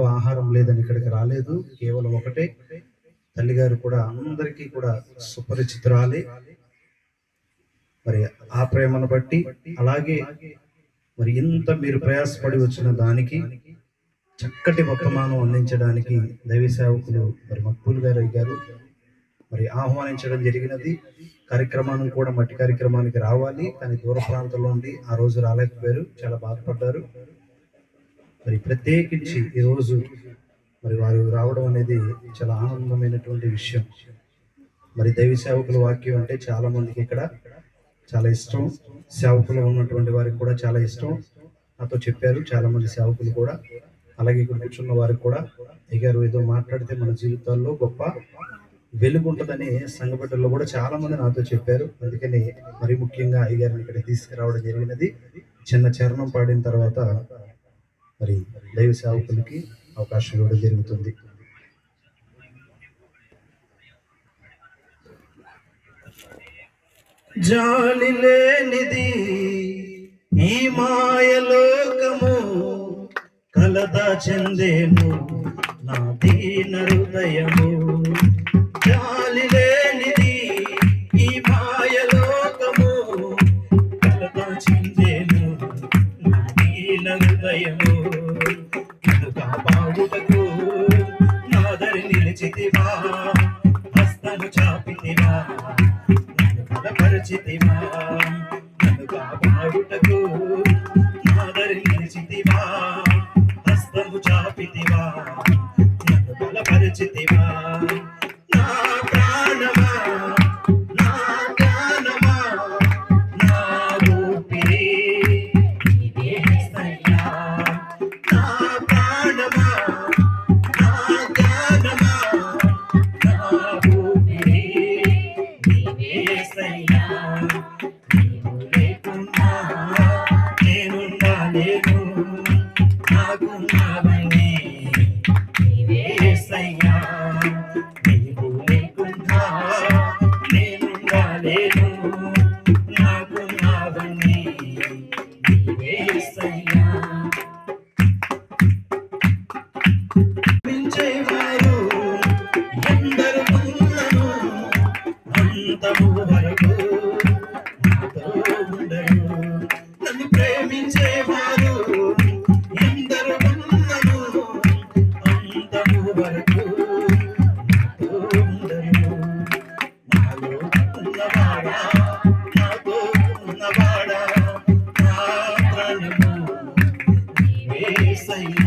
ఆహారం లేదని ఇక్కడికి రాలేదు. కేవలం ఒకటే. తల్లిగారు కూడా అందరికీ కూడా సుపరిచితురాలి. మరి ఆ ప్రేమను బట్టి అలాగే మరి ఇంత మీరు ప్రయాసపడి వచ్చిన దానికి చక్కటి వర్తమానం అందించడానికి దైవ సేవకులు మరి మక్బూల్ గారు అయ్యారు. మరి ఆహ్వానించడం జరిగినది. కార్యక్రమాన్ని కూడా మట్టి కార్యక్రమానికి రావాలి. కానీ దూర ప్రాంతంలో ఉండి ఆ రోజు రాలేకపోయారు. చాలా బాధపడ్డారు. మరి ప్రత్యేకించి ఈరోజు మరి వారు రావడం అనేది చాలా ఆనందమైనటువంటి విషయం. మరి దైవ సేవకుల వాక్యం అంటే చాలా మందికి ఇక్కడ చాలా ఇష్టం. సేవకులు ఉన్నటువంటి వారికి కూడా చాలా ఇష్టం. నాతో చెప్పారు చాలా మంది సేవకులు కూడా. అలాగే ఇక్కడ కూర్చున్న వారికి కూడా. ఎగారు ఏదో మాట్లాడితే మన జీవితాల్లో గొప్ప వెలుగు ఉంటుందని సంఘబిడ్డల్లో కూడా చాలా మంది నాతో చెప్పారు. అందుకని మరి ముఖ్యంగా అయ్యగారిని ఇక్కడ తీసుకురావడం జరిగినది. చిన్న చరణం పాడిన తర్వాత మరి దైవ సేవకులకి అవకాశం ఇవ్వడం జరుగుతుంది. జాలి లేనిది ఈ మాయలోకము కలత చెందేము నా దీన హృదయము. జాలి లేనిది ఈ మాయలోకము కలత చెందేము నా దీన హృదయము. కాపాడుటకు నాదరి నిలిచితివా? హస్తను చాపితివా? నన్ను బలపరచితివా? నన్ను కాపాడుటకు నాదరి నిలిచితివా? హస్తము చాపితివా? నన్ను బలపరచితివా? నాకు నావన్నీ నీవే సయ్యా. isso aí.